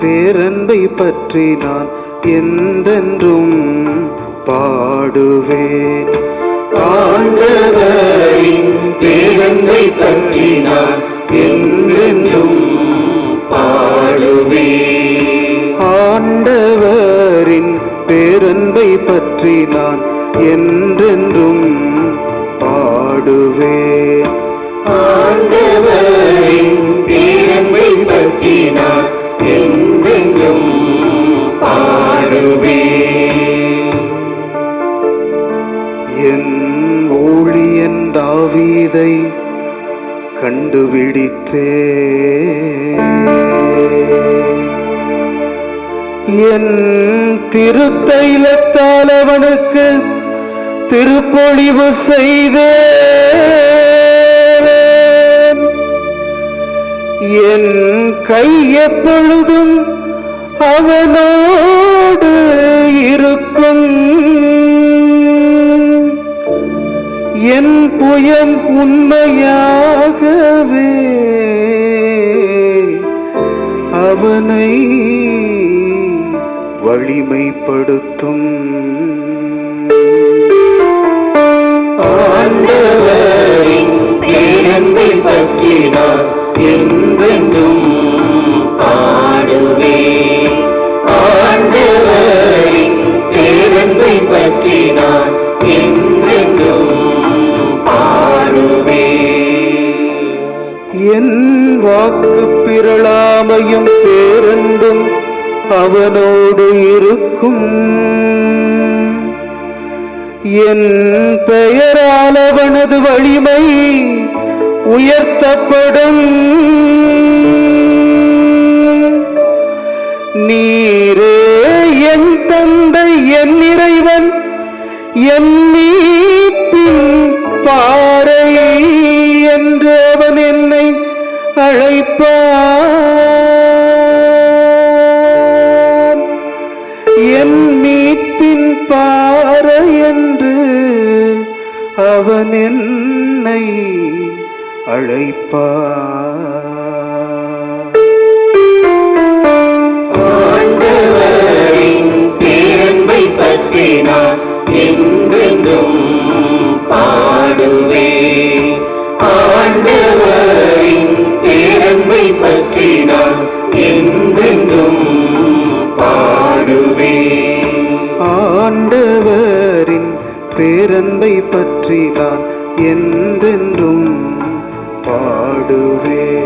பேரன்பை பற்றி நான் என்றென்றும் பாடுவேன். ஆண்டவரின் பேரன்பை பற்றி நான் என்றென்றும் பாடுவேன். ஆண்டவரின் பேரன்பை பற்றி நான் என்றென்றும் பாடுவேன். ஆண்டவரின் என்றென்றும் பாடுவே என் ஊழியன் தாவீதை கண்டுபிடித்தே. என் திருத்தைலத்தால் அவனுக்கு திருப்பொழிவு செய்தே என் கை எப்பொழுதும் அவனோடு இருக்கும். என் புயம் உண்மையாகவே அவனை வலிமைப்படுத்தும். நான் என்றென்றும் என் வாக்கு பிறளாமையும் பேரன்பும் அவனோடு இருக்கும். என் பெயரால் அவனது வலிமை உயர்த்தப்படும். என் பாறை என்று அவன் என்னை அழைப்பான். என் மீட்பின் பாறை என்று அவன் என்னை அழைப்பான். பேரன்பை பற்றி நான் என்றென்றும் பாடுவேன்.